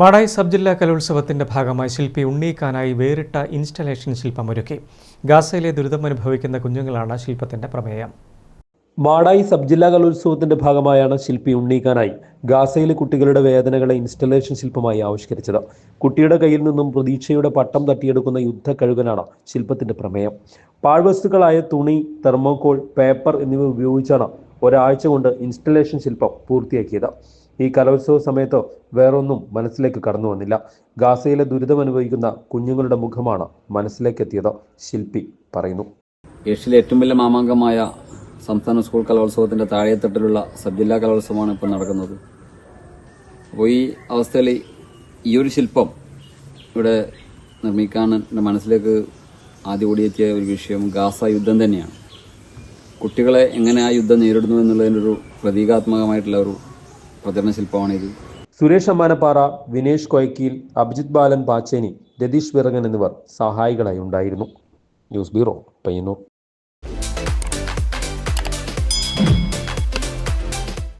Madayi sub ജില്ലാ കലോത്സവത്തിന്റെ ഭാഗമായി ശില്പി ഉണ്ണീക്കാനായി വേറിട്ട ഇൻസ്റ്റലേഷൻ ശില്പമൊരുക്കി ഗാസയിലെ ദുരിതമനുഭവിക്കുന്ന കുഞ്ഞുങ്ങളാണ് ശില്പത്തിന്റെ പ്രമേയം. മാടായി സബ് ജില്ലാ കലോത്സവത്തിന്റെ ഭാഗമായാണ് ശില്പി ഉണ്ണീക്കാനായി ഗാസയിലെ കുട്ടികളുടെ വേദനകളെ ഇൻസ്റ്റലേഷൻ ശില്പമായി ആവിഷ്കരിച്ചത്. കുട്ടിയുടെ കയ്യിൽ നിന്നും പ്രതീക്ഷയുടെ പട്ടം തട്ടിയെടുക്കുന്ന യുദ്ധ കഴുകനാണ് ശില്പത്തിന്റെ പ്രമേയം. പാഴ്വസ്തുക്കളായ തുണി തെർമോകോൾ പേപ്പർ എന്നിവ ഉപയോഗിച്ചാണ് ഒരാഴ്ച കൊണ്ട് ഇൻസ്റ്റലേഷൻ ശില്പം പൂർത്തിയാക്കിയത്. ഈ കലോത്സവ സമയത്ത് വേറൊന്നും മനസ്സിലേക്ക് കടന്നു വന്നില്ല. ഗാസയിലെ ദുരിതമനുഭവിക്കുന്ന കുഞ്ഞുങ്ങളുടെ മുഖമാണ് മനസ്സിലേക്ക് എത്തിയത് ശില്പി പറയുന്നു. ഏഷ്യയിലെ ഏറ്റവും വലിയ മാമാങ്കമായ സംസ്ഥാന സ്കൂൾ കലോത്സവത്തിന്റെ താഴെത്തട്ടിലുള്ള സബ് ജില്ലാ കലോത്സവമാണ് ഇപ്പോൾ നടക്കുന്നത്. അപ്പോൾ ഈ അവസ്ഥയിൽ ഈ ഒരു ശില്പം ഇവിടെ നിർമ്മിക്കാൻ എന്റെ മനസ്സിലേക്ക് ആദ്യം ഓടിയെത്തിയ ഒരു വിഷയം ഗാസ യുദ്ധം തന്നെയാണ്. കുട്ടികളെ എങ്ങനെ ആ യുദ്ധം നേരിടുന്നു എന്നുള്ളതിന്റെ ഒരു പ്രതീകാത്മകമായിട്ടുള്ള ഒരു പ്രചരണ ശില്പമാണിത് സുരേഷ് അമ്മാനപ്പാറ വിനേഷ് കൊയക്കീൽ അഭിജിത് ബാലൻ പാച്ചേനി രതീഷ് വിറങ്ങൻ എന്നിവർ സഹായികളായി ഉണ്ടായിരുന്നു. News bureau Payyanur.